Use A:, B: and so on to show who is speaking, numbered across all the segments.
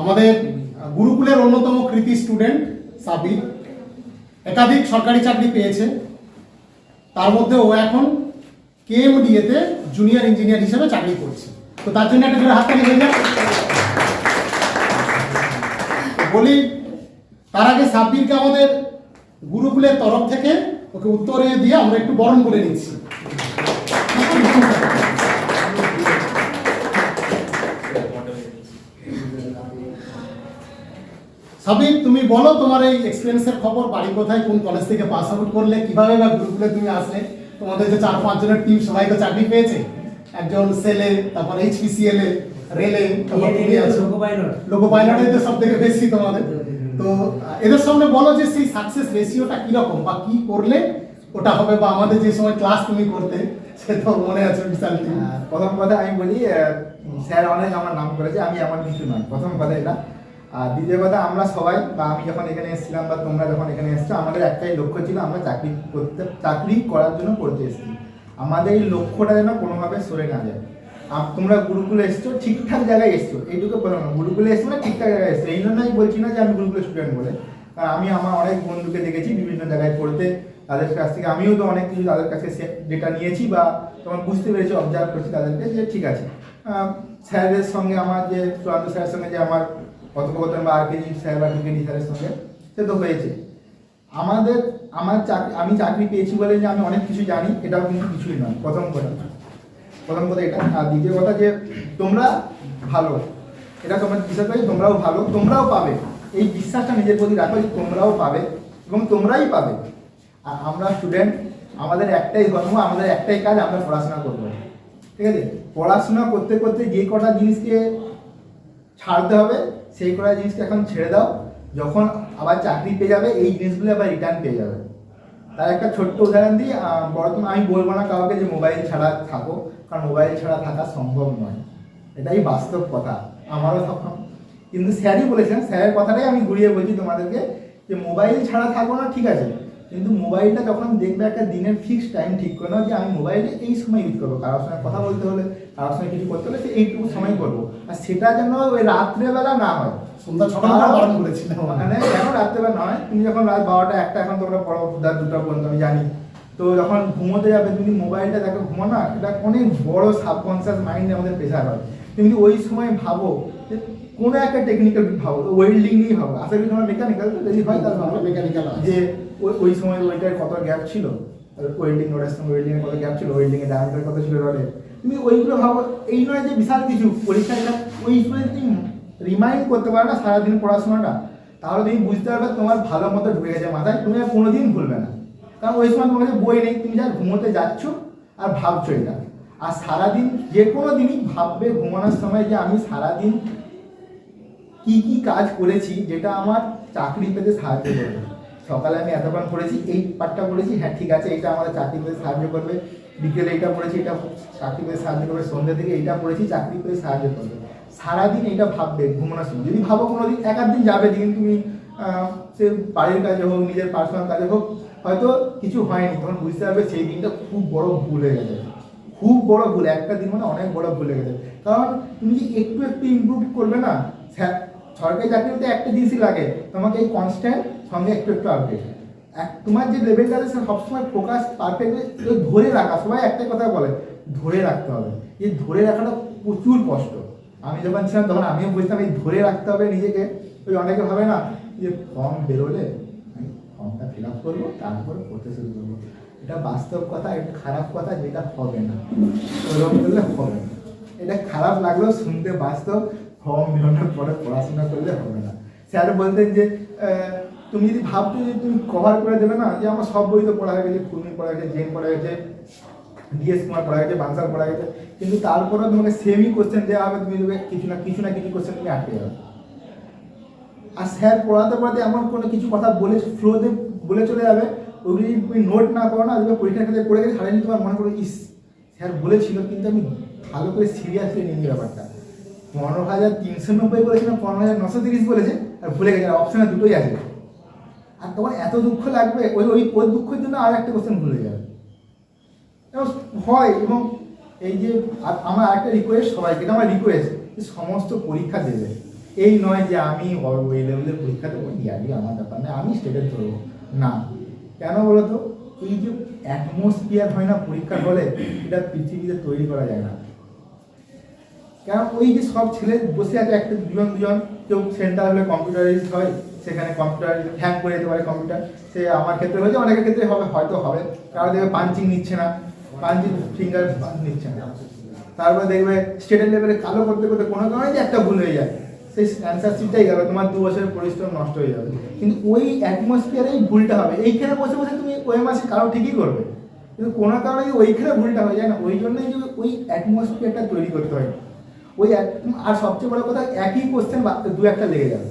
A: আমাদের গুরুকুলের অন্যতম কৃতি স্টুডেন্ট সাবির একাধিক সরকারি চাকরি পেয়েছে। তার মধ্যে ও এখন কেএমডিএতে জুনিয়র ইঞ্জিনিয়ার হিসেবে চাকরি করছে। তো তার জন্য একটা জোরে হাততালি হয়ে বলি, তার আগে সাব্বিরকে আমাদের গুরুকুলের তরফ থেকে ওকে উত্তরে দিয়ে আমরা একটু বরণ করে নিচ্ছি। সাবির তুমি বলো তোমার এই এক্সপিরিয়েন্সের খবর বাড়ি কোথায় কোন কলেজ থেকে পাস আউট করলে কীভাবে বা গুরুকুলে তুমি আসলে? তোমাদের যে চার পাঁচ জনের টিম সবাই তো চাকরি পেয়েছে। একজন সেলে তারপর এইচপিসিএল এ রেলে তারপর তুমি আছো। লোকো পাইলটে তো সব থেকে বেশি তোমাদের। তো এদের সামনে বলো যে সেই সাকসেস রেশিওটা কীরকম বা কি করলে ওটা হবে বা আমাদের যে সময় ক্লাস তুমি করতে সে তো মনে আছে বিশাল।
B: প্রথম কথা আমি বলি স্যার অনেক আমার নাম করেছে আমি আমার কিছু নয়। প্রথম কথা এটা। আর দ্বিতীয় কথা, আমরা সবাই, বা আমি যখন এখানে এসেছিলাম বা তোমরা যখন এখানে এসছো, আমাদের একটাই লক্ষ্য ছিল আমরা চাকরি করতে, চাকরি করার জন্য করতে এসেছি। আমাদের এই লক্ষ্যটা যেন কোনোভাবে সরে না যায়। তোমরা গুরুকুলে এসছো, ঠিকঠাক জায়গায় এসছো, এইটুকু বললাম না, গুরুকুলে এসছো না ঠিকঠাক জায়গায় এসছো। এই জন্যই বলছি না যে আমি গুরুকুলে স্টুডেন্ট বলে। কারণ আমি আমার অনেক বন্ধুকে দেখেছি বিভিন্ন জায়গায় পড়তে, তাদের কাছ থেকে, আমিও তো অনেক কিছু তাদের কাছে ডেটা নিয়েছি বা তখন বুঝতে পেরেছি অবজার্ভ করছি তাদেরকে যে ঠিক আছে। আহ, স্যারদের সঙ্গে আমার যে চূড়ান্ত স্যারের সঙ্গে যে আমার কথোপকথন বা আর কেজি স্যার বা টিকেডি স্যারের সঙ্গে সে তো হয়েছে। আমাদের আমার চাকরি আমি চাকরি পেয়েছি বলে যে আমি অনেক কিছু জানি এটাও কিন্তু কিছুই নয় প্রথম কথা। প্রথম কথা এটা। আর দ্বিতীয় কথা যে তোমরা ভালো এটা তোমার বিশ্বাস করি তোমরাও ভালো তোমরাও পাবে। এই বিশ্বাসটা নিজের প্রতি রাখো যে তোমরাও পাবে এবং তোমরাই পাবে। আর আমরা স্টুডেন্ট আমাদের একটাই ধর্ম আমাদের একটাই কাজ আমরা পড়াশোনা করব। ঠিক আছে? পড়াশোনা করতে করতে যে কটা জিনিসকে ছাড়তে হবে, সেই কটা জিনিসকে এখন ছেড়ে দাও। যখন আবার চাকরি পেয়ে যাবে, এই জিনিসগুলো আবার রিটার্ন পেয়ে যাবে। তার একটা ছোট্ট উদাহরণ দিই বর্তমানে আমি বলব না কাউকে যে মোবাইল ছাড়া থাকো, কারণ মোবাইল ছাড়া থাকা সম্ভব নয়। এটাই বাস্তব কথা, আমারও তখন কিন্তু স্যারই বলেছেন, স্যারের কথাটাই আমি ঘুরিয়ে বলছি তোমাদেরকে, যে মোবাইল ছাড়া থাকো না, ঠিক আছে। কিন্তু মোবাইলটা যখন আমি দেখবে একটা দিনের ফিক্স টাইম ঠিক করে নাও যে আমি মোবাইলে এই সময় ইউজ করব। কারোর সঙ্গে কথা বলতে হলে কারোর সঙ্গে কিছু করতে হলে সে এইটুকু সময় করব। আর সেটা যেন ওই রাত্রেবেলা না হয়।
A: সন্ধ্যা ছটা বারণ করেছিলাম
B: মানে কেন রাত্রেবেলা নয় তুমি যখন রাত বারোটা একটা এখন তোমরা পড়ো রাত দুটা পর্যন্ত আমি জানি। তো যখন ঘুমোতে যাবে তুমি মোবাইলটা দেখো ঘুমো না এটা অনেক বড় সাবকনসিয়াস মাইন্ডে আমাদের প্রেশার হয়। তুমি যদি ওই সময় ভাবো যে কোনো একটা টেকনিক্যাল ভাবো ওয়েল্ডিং নিয়েই ভাবো। আসলে কি তোমার মেকানিক্যাল যদি হয় তাহলে ভাবো
A: মেকানিক্যাল
B: যে ওই ওই সময় ওইটার কত গ্যাপ ছিল? ওয়েল্ডিং রডের সঙ্গে ওয়েল্ডিং এর কত গ্যাপ ছিল? ওয়েল্ডিং এর ডায়ামিটার কত ছিল রডের তুমি ওইগুলো ভাবো, এই নয় যে বিশাল কিছু, পরীক্ষায় না ওই সময় তুমি রিমাইন্ড করতে পারো না সারাদিন পড়াশোনাটা। তাহলে তুমি বুঝতে পারবে তোমার ভালো মতো ঢুকে গেছে মাথায়, তুমি আর কোনোদিন ভুলবে না। কারণ ওই সময় তোমার কাছে বই নেই, তুমি যা ঘুমোতে যাচ্ছ আর ভাবছ এটা। আর সারাদিন যে কোনো দিনই ভাববে ঘুমানোর সময় যে আমি সারাদিন কি কি কাজ করেছি, যেটা আমার চাকরি পেতে সাহায্য করবে। সকালে আমি এতক্ষণ পড়েছি, এই পার্টটা পড়েছি। হ্যাঁ ঠিক আছে এটা আমাদের চাকরি পেতে সাহায্য করবে। বিকেলে এটা পড়েছি, এটা চাকরি পেতে সাহায্য করবে। সন্ধ্যা থেকে এইটা পড়েছি, চাকরি পেতে সাহায্য করবে। সারাদিন এটা ভাববে, ঘুমানোর সময়। যদি ভাবো কোনো দিন এক দিন যাবে দিন তুমি সে বাড়ির কাজে হোক, নিজের পার্সোনাল কাজে হোক, হয়তো কিছু হয়নি। তখন বুঝতে পারবে সেই দিনটা খুব বড় ভুল হয়ে গেছে। খুব বড় ভুল, একটা দিন মানে অনেক বড় ভুল হয়ে গেছে। কারণ তুমি যে একটু একটু ইমপ্রুভ করবে না সরকারি চাকরিতে একটা জিনিসই লাগে, তোমাকে এই কনস্ট্যান্ট সঙ্গে একটু একটু আপডেট এক, তোমার যে লেভেলটা আছে, সে সবসময় ফোকাস পারফেক্টলি ধরে রাখা, সবাই একটাই কথা বলে, ধরে রাখতে হবে। এই ধরে রাখাটা প্রচুর কষ্ট। আমি যখন ছিলাম, তখন আমিও বুঝতাম, এই ধরে রাখতে হবে নিজেকে। ওই অনেকে ভাবে না, যে ফর্ম বেরোলে আমি ফর্মটা ফিল আপ করব, তারপরে পড়তে শুরু করব। এটা বাস্তব কথা, এটা খারাপ কথা, যেটা হবে না। ওরকম করলে হবে না। এটা খারাপ লাগলেও শুনতে বাস্তব ফর্ম বেরোনোর পরে পড়াশোনা করলে হবে না। স্যার বলতেন যে তুমি যদি ভাবছ যে তুমি কভার করে দেবে না, যে আমার সব বই তো পড়া হয়ে গেছে কুর্মি পড়া গেছে জেন পড়া গেছে ডিএস কুমার পড়া গেছে বানসার পড়া গেছে কিন্তু তারপরেও তোমাকে সেমই কোশ্চেন দেওয়া হবে, তুমি দেবে কিছু না কিছু না কিছু কোশ্চেন তুমি আটকে যাবে। আর স্যার পড়াতে পড়াতে এমন কোনো কিছু কথা বলে ফ্লোতে বলে চলে যাবে, ওগুলি তুমি নোট না করো না তুমি পরীক্ষার ক্ষেত্রে পড়ে গেলে সারাদিন তোমার মনে করো ইস স্যার বলেছিল, কিন্তু আমি ভালো করে সিরিয়াসলি নিই ব্যাপারটা। পনেরো হাজার তিনশো নব্বই বলেছিলাম পনেরো হাজার নশো তিরিশ বলেছে, আর ভুলে গেছে অপশানে দুটোই আছে। আর তোমার এত দুঃখ লাগবে, ওই ওই ওই দুঃখের জন্য আর একটা কোশ্চেন ভুলে যাবে। হয় এবং এই যে আমার একটা রিকোয়েস্ট সবাইকে, এটা আমার রিকোয়েস্ট সমস্ত পরীক্ষা দেবে। এই নয় যে আমি ওই লেভেলের পরীক্ষা দেবো ইয়ারলি আমার ব্যাপার না আমি স্টেটে ধরবো। না। কেন বলো তো এই যে অ্যাটমসফিয়ার হয় না পরীক্ষার হলে, এটা পৃথিবীতে তৈরি করা যায় না। কেন? ওই যে সব ছেলে বসে আছে, একটা দুজন দুজন, কেউ সেন্টার হলে কম্পিউটারাইজ হয় সেখানে কম্পিউটার হ্যাক করে যেতে পারে কম্পিউটার সে আমার ক্ষেত্রে হয়েছে, অনেকের ক্ষেত্রে হবে, হয়তো হবে। কারও দেখবে পাঞ্চিং নিচ্ছে না পাঞ্চিং ফিঙ্গার নিচ্ছে না। তারপরে দেখবে স্টেটের লেভেলে কালো করতে করতে কোনো কারণে যে একটা ভুল হয়ে যায়। সেই অ্যান্সার শিটটাই গেল, তোমার দু বছরের পরিশ্রম নষ্ট হয়ে যাবে। কিন্তু ওই অ্যাটমসফিয়ারেই ভুলটা হবে। এইখানে বসে বসে তুমি ওই মাসে কারও ঠিকই করবে। কিন্তু কোনো কারণে ওইখানে ভুলটা হয়ে যায় না। ওই জন্যই যে ওই অ্যাটমসফিয়ারটা তৈরি করতে হয়। ওই আর সবচেয়ে বড় কথা, একই কোশ্চেন দু একটা লেগে যাবে।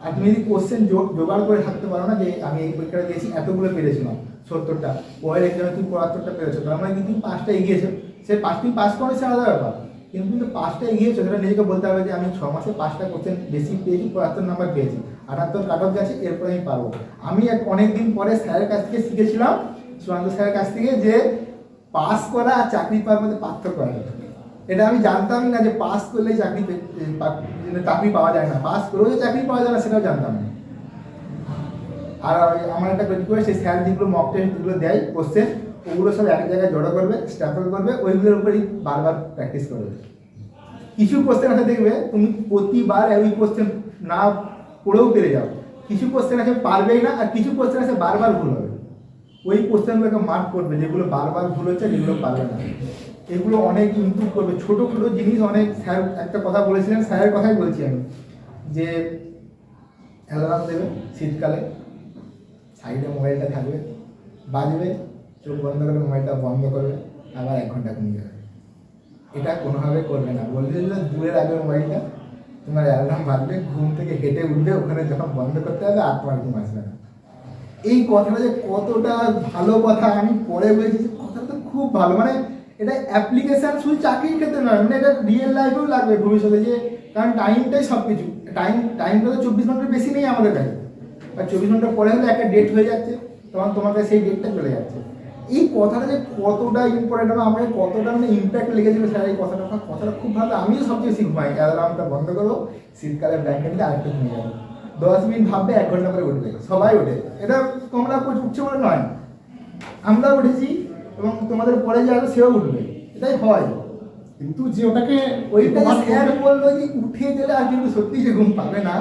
B: আর তুমি যদি কোশ্চেন জোগাড় করে থাকতে পারো না যে আমি এই পরীক্ষাটা দিয়েছি, এতগুলো পেরেছিলাম, সত্তরটা ওয়ের এক্সামে তুমি পঁয়াত্তরটা পেরেছ, তার মানে কিন্তু পাঁচটা এগিয়েছো। সে পাঁচ তুমি পাস করো সে আলাদা ব্যাপার। কিন্তু তুমি পাঁচটা এগিয়েছো, সেটা নিজেকে বলতে হবে যে আমি ছ মাসে পাঁচটা কোশ্চেন বেশি পেয়েছি পঁয়াত্তর নাম্বার পেয়েছি। আটাত্তর কাট অফ গেছে, এরপরে আমি পারব। আমি এক অনেক দিন পরে স্যারের কাছ থেকে শিখেছিলাম সুশান্ত স্যারের কাছ থেকে যে পাস করা আর চাকরি পাওয়ার মধ্যে পার্থক্য আছে। এটা আমি জানতামই না যে পাস করলেই চাকরি যে চাকরি পাওয়া যায় না। পাস করেও যে চাকরি পাওয়া যায় না, সেটাও জানতাম না। আর আমার একটা রিকোয়েস্ট সেই স্যার যেগুলো মক টেস্টগুলো দেয় কোশ্চেন ওগুলো সব এক জায়গায় জড়ো করবে স্ট্যাপল করবে, ওইগুলোর উপরেই বারবার প্র্যাকটিস করবে। কিছু কোশ্চেন আছে দেখবে, তুমি প্রতিবার ওই কোশ্চেন না পড়েও পেরে যাও। কিছু কোশ্চেন আছে পারবেই না, আর কিছু কোশ্চেন আছে বারবার ভুল হবে। ওই কোশ্চেনগুলোকে মার্ক করবে, যেগুলো বারবার ভুল হচ্ছে, যেগুলো পারবে না। এগুলো অনেক ইমপ্রুভ করবে। ছোটো, ছোট জিনিস অনেক স্যার একটা কথা বলেছিলেন, স্যারের কথাই বলছি আমি, যে অ্যালার্ম দেবে শীতকালে, সাইডে মোবাইলটা থাকবে, বাজবে, চোখ বন্ধ করে মোবাইলটা বন্ধ করবে, আবার এক ঘণ্টা কমে যাবে। এটা কোনোভাবে করবে না। বলবে যে দূরে রাখবে মোবাইলটা, তোমার অ্যালার্ম বাজবে, ঘুম থেকে হেঁটে উঠবে, ওখানে যখন বন্ধ করতে হবে আর তোমার ঘুম আসবে না। এই কথাটা যে কতটা ভালো কথা আমি পরে বলেছি, কথাটা খুব ভালো। মানে এটা অ্যাপ্লিকেশান শুধু চাকরির ক্ষেত্রে নয় মানে এটা রিয়েল লাইফেও লাগবে ভবিষ্যতে যে, কারণ টাইমটাই সব কিছু টাইম টাইমটা তো চব্বিশ ঘণ্টার বেশি নেই আমাদের কাছে। আর চব্বিশ ঘণ্টা পরে হলে একটা ডেট হয়ে যাচ্ছে, তখন তোমার কাছে সেই ডেটটা চলে যাচ্ছে। এই কথাটা যে কতটা ইম্পর্টেন্ট বা আমাকে কতটা মানে ইম্প্যাক্ট লেগেছিল স্যার এই কথাটা কথাটা খুব ভালো। আমিও সবচেয়ে শিখব অ্যালার্মটা বন্ধ করব শীতকালে ব্ল্যাঙ্কেট দিয়ে আরেকটু ঘুমিয়ে যাব দশ মিনিট ভাববে এক ঘণ্টা পরে উঠবে। সবাই ওঠে। এটা তোমরা উঠছে বলে নয়। আমরা উঠেছি। এবং তোমাদের পরে যে আসবে সেও উঠবে। এটাই হয়।
A: কিন্তু যে ওটাকে
B: ওইটা স্যার বলল যে উঠে গেলে আর কিন্তু সত্যি যে ঘুম পাবে না।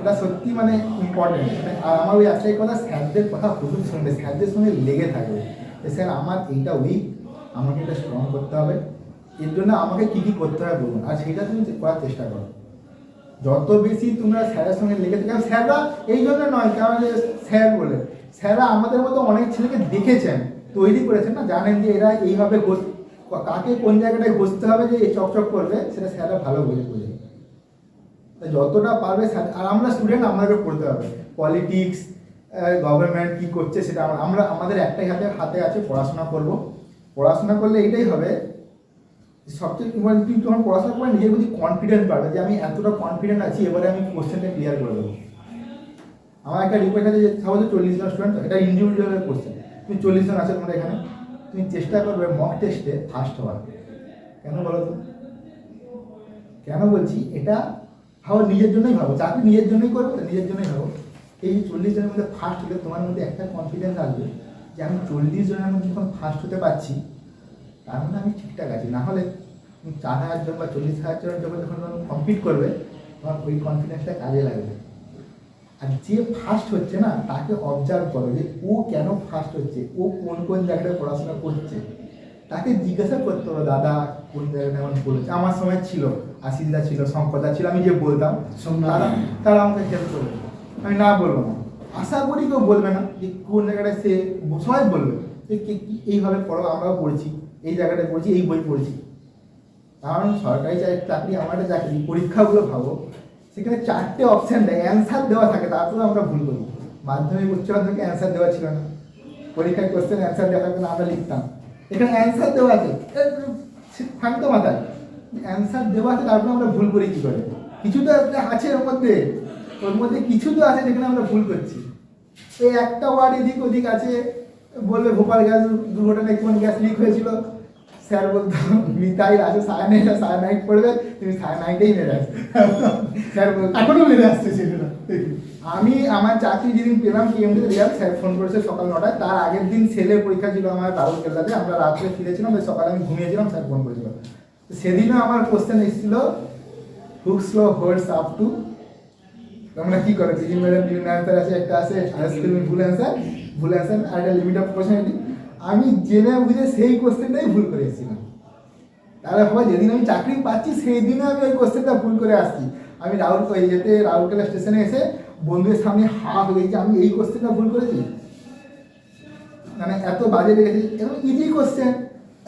B: এটা সত্যি মানে ইম্পর্টেন্ট আর আমার ওই একটাই কথা স্যারদের কথা প্রচুর শুনবে। স্যারদের সঙ্গে লেগে থাকবে। যে স্যার আমার এইটা উইক আমাকে এটা স্ট্রং করতে হবে। এর জন্য আমাকে কী কী করতে হবে বলুন? আর সেটা তুমি করার চেষ্টা করো। যত বেশি তোমরা স্যারের সঙ্গে লেগে থাকো স্যাররা এই জন্য নয় কারণ স্যার বলে স্যাররা আমাদের মতো অনেক ছেলেকে দেখেছেন। তৈরি করেছেন না, জানেন যে এরা এইভাবে কাকে কোন জায়গাটায় ঘষতে হবে যে চকচক করবে, সেটা স্যাররা ভালো বুঝে বুঝে। যতটা পারবে আর আমরা স্টুডেন্ট আমাদেরকে পড়তে হবে। পলিটিক্স গভর্নমেন্ট কী করছে সেটা আমরা- আমাদের একটাই হাতে হাতে আছে, পড়াশোনা করব। পড়াশোনা করলে এটাই হবে, সবচেয়ে ইম্পর্টেন্ট তুমি যখন পড়াশোনা করে নিজের প্রতি কনফিডেন্ট পাবে যে আমি এতটা কনফিডেন্ট আছি, এবারে আমি কোশ্চেনটা ক্লিয়ার করে দেবো। আমার একটা রিকোয়েস্ট আছে যে সাপোজ চল্লিশ জন স্টুডেন্ট এটা ইন্ডিভিজুয়াল কোশ্চেন তুমি চল্লিশ জন আছে তোমার এখানে, তুমি চেষ্টা করবে মক টেস্টে ফার্স্ট হওয়ার। কেন বলো তো? কেন বলছি? এটা ভাবো, নিজের জন্যই ভাবো। চাকরি নিজের জন্যই করবে তো নিজের জন্যই ভাবো। এই চল্লিশ জনের মধ্যে ফার্স্ট হলে তোমার মধ্যে একটা কনফিডেন্স আসবে যে আমি চল্লিশ জনের মধ্যে যখন ফার্স্ট হতে পারছি, তার মানে আমি ঠিকঠাক আছি। না হলে চার হাজার জন বা চল্লিশ হাজার জন যখন যখন কমপ্লিট করবে, তোমার ওই কনফিডেন্সটা কাজে লাগবে। আর যে ফার্স্ট হচ্ছে না তাকে অবজার্ভ করো যে ও কেন ফার্স্ট হচ্ছে ও কোন কোন জায়গাটায় পড়াশোনা করছে? তাকে জিজ্ঞাসা করতে হবে দাদা কোন জায়গাটা এমন পড়েছে আমার সময় ছিল আশিসদা ছিল শঙ্করদা ছিল আমি যে বলতাম। তারা তারা আমাকে হেল্প করবে। আমি না বলব না। আশা করি কেউ বলবে না যে কোন জায়গাটায় সে সবাই বলবে যে এইভাবে পড়ো আমরাও পড়েছি এই জায়গাটায় পড়েছি এই বই পড়েছি। কারণ সরকারি চাকরি- চাকরি আমার একটা চাকরি পরীক্ষাগুলো ভাবো সেখানে চারটে অপশান দেয় অ্যান্সার দেওয়া থাকে, তারপরে আমরা ভুল করি মাধ্যমিক, উচ্চ মাধ্যমিকে অ্যান্সার দেওয়া ছিল না। পরীক্ষায় কোশ্চেন অ্যান্সার দেওয়া থাকবে না, আমরা লিখতাম। এখানে অ্যান্সার দেওয়া আছে। থাকতো মাথায়। অ্যান্সার দেওয়া আছে, তারপরে আমরা ভুল করি কী করে? কিছু তো আছে ওর মধ্যে। ওর মধ্যে কিছু তো আছে যেখানে আমরা ভুল করছি। এই একটা ওয়ার্ড এদিক ওদিক আছে, বলবে ভোপাল গ্যাস দুর্ঘটনায় কোন গ্যাস লিক হয়েছিল? স্যার বলতো মিতাইল আছে সায়ানাইট সায়ানাইট পড়বে, তুমি সায়ানাইটেই মেরে আসবে। স্যার বলতো
A: এখনও মেরে আসছে দেখি।
B: আমি, আমার চাকরি যেদিন পেলাম পিএমডি রিয়াল স্যার ফোন করেছে সকাল নটায়, তার আগের দিন ছেলের পরীক্ষা ছিল আমার দারুণ কেল্লাতে আমরা রাত্রে ফিরেছিলাম সকালে আমি ঘুমিয়েছিলাম, স্যার ফোন করেছিল। সেদিনও আমার কোশ্চেন এসেছিল hook slow holds up to তোমরা কি করো? ম্যাডাম বিভিন্ন অ্যান্সার আছে একটা আছে ভুল অ্যান্সার ভুল অ্যান্সার আর একটা লিমিট অফ পার্সেন্টি আমি জেনে বুঝে সেই কোশ্চেনটাই ভুল করে এসেছিলাম। তাহলে ভাবা যেদিন আমি চাকরি পাচ্ছি, সেই দিনে আমি ওই কোশ্চেনটা ভুল করে আসছি। আমি রাহুল, ওই যেতে রাউরকেলা স্টেশনে এসে বন্ধুদের সামনে হাত হয়ে আমি এই কোশ্চেনটা ভুল করেছি? মানে এত বাজে লেগেছে। এবং ইজি কোশ্চেন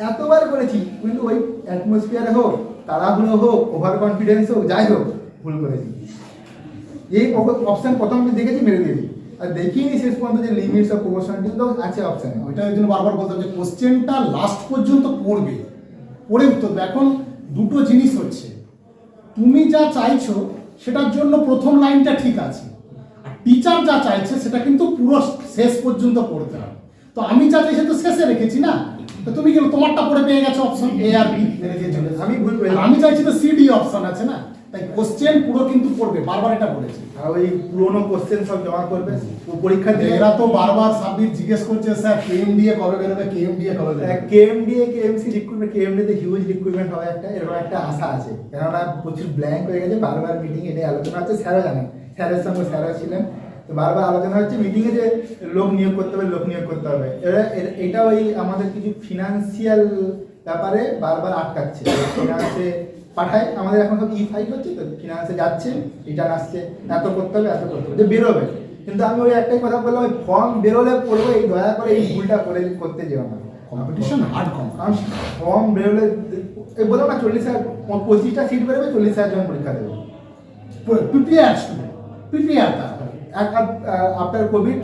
B: এতবার করেছি, কিন্তু ওই অ্যাটমসফিয়ারে হোক, তাড়াহুড়ো হোক ওভার কনফিডেন্স হোক, যাই হোক, ভুল করেছি। এই অপশন প্রথম আমি দেখেছি, মেরে দিয়েছি। আর দেখিনি শেষ পর্যন্ত যে লিমিটস অফ তো আছে অপশানে
A: ওইটা ওই জন্য বারবার বলতাম যে কোশ্চেনটা লাস্ট পর্যন্ত পড়বে। পড়ে উত্তর। এখন দুটো জিনিস হচ্ছে। তুমি যা চাইছো সেটার জন্য প্রথম লাইনটা ঠিক আছে। আর টিচার যা চাইছে সেটা কিন্তু পুরো শেষ পর্যন্ত পড়তে হবে। তো আমি যা চাইছি তো শেষে রেখেছি না? তো তুমি কি তোমারটা পড়ে পেয়ে গেছো অপশন এ আর বি
B: আমি ভুল
A: আমি চাইছি তো সি ডি অপশন আছে না? তাই কোশ্চেন পুরো কিন্তু পড়বে বারবার এটা বলেছি।
B: আর ওই পুরোনো কোশ্চেন সব জমা করবে। ও পরীক্ষা দিয়ে
A: এরা তো বারবার সাব্বির জিজ্ঞেস করছে স্যার কেএম দিয়ে কবে বেরোবে? কেএম দিয়ে কবে বেরোবে?
B: কেএমডি কেএমসি রিক্রুটমেন্ট কেএমডি তে হিউজ রিক্রুটমেন্ট হবে একটা এরকম একটা আশা আছে। কেননা প্রচুর ব্ল্যাঙ্ক হয়ে গেছে বারবার মিটিং এটাই আলোচনা হচ্ছে। স্যারও জানেন স্যারের সঙ্গে স্যারও ছিলেন। তো বারবার আলোচনা হচ্ছে মিটিংয়ে যে লোক নিয়োগ করতে হবে লোক নিয়োগ করতে হবে। এরা এটা ওই আমাদের কিছু ফিনান্সিয়াল ব্যাপারে বারবার আটকাচ্ছে। ফিনান্সে পাঠায় আমাদের এখন সব ই ফাইল হচ্ছে তো ফিনান্সে যাচ্ছে রিটার্ন আসছে এত করতে হবে এত করতে হবে যে বেরোবে। কিন্তু আমি ওই একটাই কথা বললাম ওই ফর্ম বেরোলে পড়ব এই দয়া করে এই ভুলটা করে করতে যেও না।
A: কম্পিটিশন হার্ড কম।
B: কারণ ফর্ম বেরোলে এই বললাম না চল্লিশ হাজার পঁচিশটা সিট বেরোবে চল্লিশ হাজার জন পরীক্ষা দেবে।
A: Prepare student prepare
B: after Covid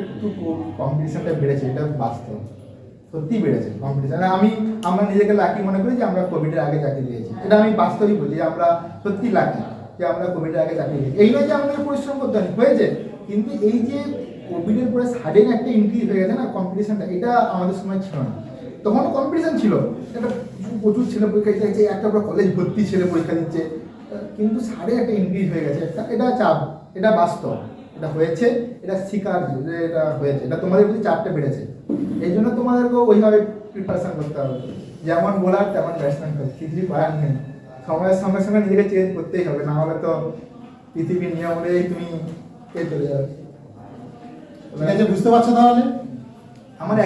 B: একটু কম্পিটিশনটা বেড়েছে এটা বাস্তব। সত্যি বেড়েছে কম্পিটিশন আমি, আমরা নিজেকে লাকি মনে করি যে আমরা কোভিডের আগে চাকরি পেয়েছি। এটা আমি বাস্তবই বলি, যে আমরা সত্যি লাকি যে আমরা কোভিডের আগে চাকরি পেয়েছি। এই নয় যে আমাদের পরিশ্রম করতে হয়নি হয়েছে। কিন্তু এই যে কোভিডের পরে সাডেন একটা ইনক্রিজ হয়ে গেছে না কম্পিটিশনটা এটা আমাদের সময় ছিল না। তখন কম্পিটিশন ছিল। একটা প্রচুর ছেলে পরীক্ষা দিচ্ছে একটা পুরো কলেজ ভর্তি ছেলে পরীক্ষা দিচ্ছে। কিন্তু সাড়ে একটা ইনক্রিজ হয়ে গেছে। একটা, এটা চাপ, এটা বাস্তব। এটা হয়েছে, এটা স্বীকার এটা হয়েছে। এটা তোমাদের প্রতি চাপটা বেড়েছে। এই জন্য তোমাদেরকে ওইভাবে প্রিপারেশন করতে হবে। যেমন বলার তেমন ব্যাটসম্যান করতে কিছুই করার নেই। সময়ের সঙ্গে সঙ্গে নিজেকে চেঞ্জ করতেই হবে। না হলে তো পৃথিবীর নিয়ম অনুযায়ী তুমি কে চলে যাবে।
A: বুঝতে পারছ তাহলে?
B: আমার।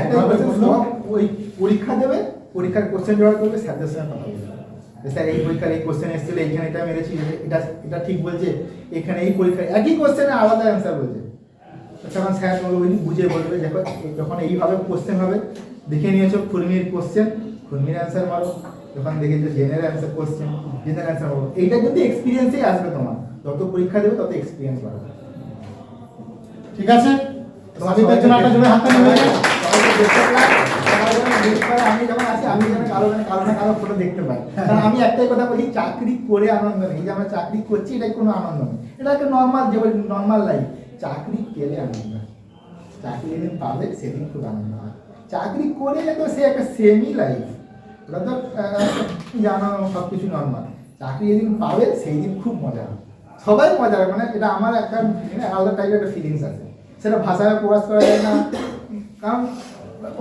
B: সব ওই পরীক্ষা দেবে পরীক্ষার কোশ্চেন জোগাড় করবে স্যারদের সঙ্গে কথা বলবে। স্যার এই পরীক্ষার এই কোশ্চেন এসেছিল এইখানে এটা মেরেছি এটা এটা ঠিক বলছে এখানে এই পরীক্ষায় একই কোশ্চেনে আলাদা অ্যান্সার বলছে। তখন স্যার ওই বুঝে বলবে দেখো যখন এইভাবে কোশ্চেন হবে দেখে নিয়েছো খুরমির কোশ্চেন খুরমির অ্যান্সার মারো যখন দেখেছ জেনের অ্যান্সার কোশ্চেন জেনের অ্যান্সার মারো এইটা কিন্তু এক্সপিরিয়েন্সেই আসবে তোমার যত পরীক্ষা দেবে তত এক্সপিরিয়েন্স বাড়বে।
A: ঠিক আছে? তোমাদের জন্য একটা
B: যেন দেখতে পায়, আমি যখন আসি আমি যেন কারও কারও না কারও ফটো দেখতে পাই। কারণ আমি একটাই কথা বলি চাকরি করে আনন্দ নেই। যে আমরা চাকরি করছি এটাই কোনো আনন্দ নেই। এটা একটা নর্মাল যে নর্মাল লাইফ চাকরি পেলে আনন্দ। চাকরি যেদিন পাবে সেদিন খুব আনন্দ হয়। চাকরি করে তো সে একটা সেমই লাইফ ওটা তো জানো সব কিছু নর্মাল চাকরি যেদিন পাবে সেই দিন খুব মজা হবে। সবাই মজা হবে মানে এটা আমার একটা মানে আলাদা টাইপের একটা ফিলিংস আছে। সেটা ভাষায় প্রকাশ করা যায় না। কারণ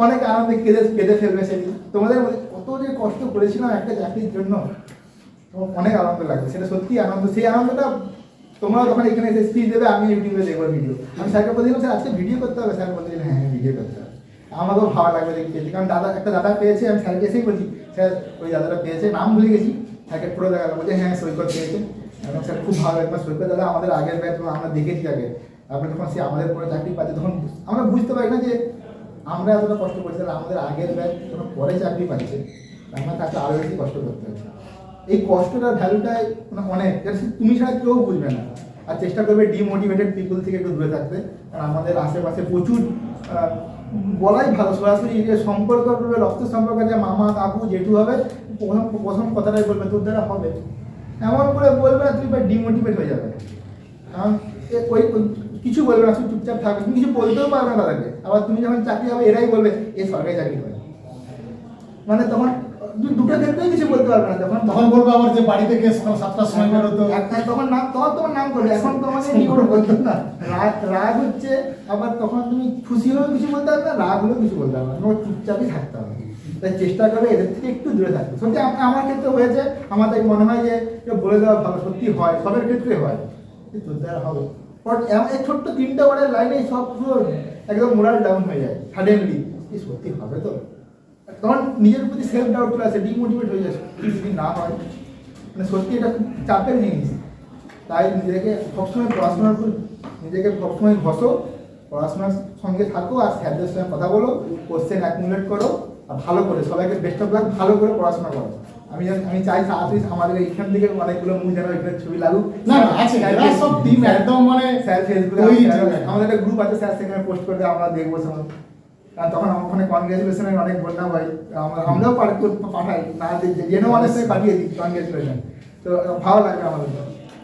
B: অনেক আনন্দে কেঁদে কেঁদে ফেলবে সেদিন। তোমাদের কত যে কষ্ট করেছিলাম একটা চাকরির জন্য অনেক আনন্দ লাগবে। সেটা সত্যি আনন্দ। সেই আনন্দটা তোমরা তখন এখানে এসে স্পিচ দেবে, আমি ইউটিউবে দেখব ভিডিও আমি স্যারকে বলছিলাম স্যার, আজকে ভিডিও করতে হবে। স্যার বলছিলেন হ্যাঁ হ্যাঁ ভিডিও করতে হবে। আমাকেও ভালো লাগবে দেখি পেয়েছি কারণ দাদা, একটা দাদা পেয়েছে, আমি স্যারকে এসেই বলছি, স্যার, ওই দাদাটা পেয়েছে, নাম ভুলে গেছি। স্যারকে পুরো দেখালাম, বলছে হ্যাঁ সৈকত পেয়েছে। এবং স্যার খুব ভালো একবার সৈকত দাদা, আমাদের আগের ব্যাচ আমরা দেখেছি আগে। তারপরে যখন সে আমাদের পরে চাকরি পাচ্ছে, তখন আমরা বুঝতে পারি না যে আমরা এতটা কষ্ট করছি। আমাদের আগের ব্যাচ যখন পরে চাকরি পাচ্ছে আমরা তাকে আরও বেশি কষ্ট করতে হচ্ছে। এই কষ্টটার ভ্যালুটা মানে অনেক। তুমি ছাড়া কেউ বুঝবে না। আর চেষ্টা করবে ডিমোটিভেটেড পিপল থেকে একটু দূরে থাকতে। কারণ আমাদের আশেপাশে প্রচুর বলাই ভালো। সরাসরি যে সম্পর্ক করবে রক্ত সম্পর্ক যে মামা, কাকু, জেঠু হবে, প্রথম প্রথম কথাটাই বলবে, তোর দ্বারা হবে। এমন করে বলবে না, তুই ডিমোটিভেট হয়ে যাবে। কারণ ওই কিছু বলবে না চুপচাপ থাকবে তুমি কিছু বলতেও পারবে না তাদেরকে। আবার তুমি যখন চাকরি হবে, এরাই বলবে, এ সরকারি চাকরি করে। মানে তখন দুটো ক্ষেত্রেই কিছু বলতে পারবে না। তখন
A: তখন বলব আবার যে বাড়িতে গিয়ে সকাল সাতটার সময় বেরো তো
B: এক- এক- তখন নাম তখন তোমার নাম করবে এখন তোমাকে কি করে বলতো না। রাগ রাগ হচ্ছে আবার তখন তুমি খুশি হলেও কিছু বলতে পারবে না রাগ হলেও কিছু বলতে পারবে না। তোমার চুপচাপই থাকতে হবে। তাই চেষ্টা করবে এদের থেকে একটু দূরে থাকতে। সত্যি আম- আমার ক্ষেত্রে হয়েছে তাই মনে হয় যে বলে দেওয়া ভালো সত্যি হয় সবের ক্ষেত্রে হয়। যে তোর হবে বাট এই ছোট্ট তিনটা ওয়ার্ডের লাইনে সব পুরো একদম মোরাল ডাউন হয়ে যায় সাডেনলি কি সত্যি হবে তো? তখন নিজের প্রতি সেলফ ডাউট চলে আসে ডিমোটিভেট হয়ে যাচ্ছে। যদি না হয় মানে সত্যি এটা খুব চাপের জিনিস। তাই নিজেকে সবসময় পড়াশোনার নিজেকে সবসময় ঘষো পড়াশোনার সঙ্গে থাকো আর স্যারদের সঙ্গে কথা বলো কোশ্চেন অ্যাকুমুলেট করো আর ভালো করে সবাইকে বেস্ট অফ লাক ভালো করে পড়াশোনা করো। আমি আমি চাই তাড়াতাড়ি আমাদের এইখান থেকে অনেকগুলো মুখ যেন এখানে ছবি লাগুক।
A: না না আছে এরা সব টিম একদম মানে
B: স্যার ফেসবুকে। আমাদের একটা গ্রুপ আছে স্যার সেখানে পোস্ট করবে আমরা দেখব আর তখন আমার ওখানে কনগ্রেচুলেশনের অনেক বন্যা হয়। আমরা আমরাও পাঠ পাঠাই। না জেনেও জেনে অনেক সময় পাঠিয়ে দিই কনগ্রেচুলেশন তো ভালো লাগবে আমাদের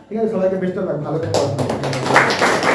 B: ঠিক আছে, সবাইকে বেস্ট লাগবে ভালো করো।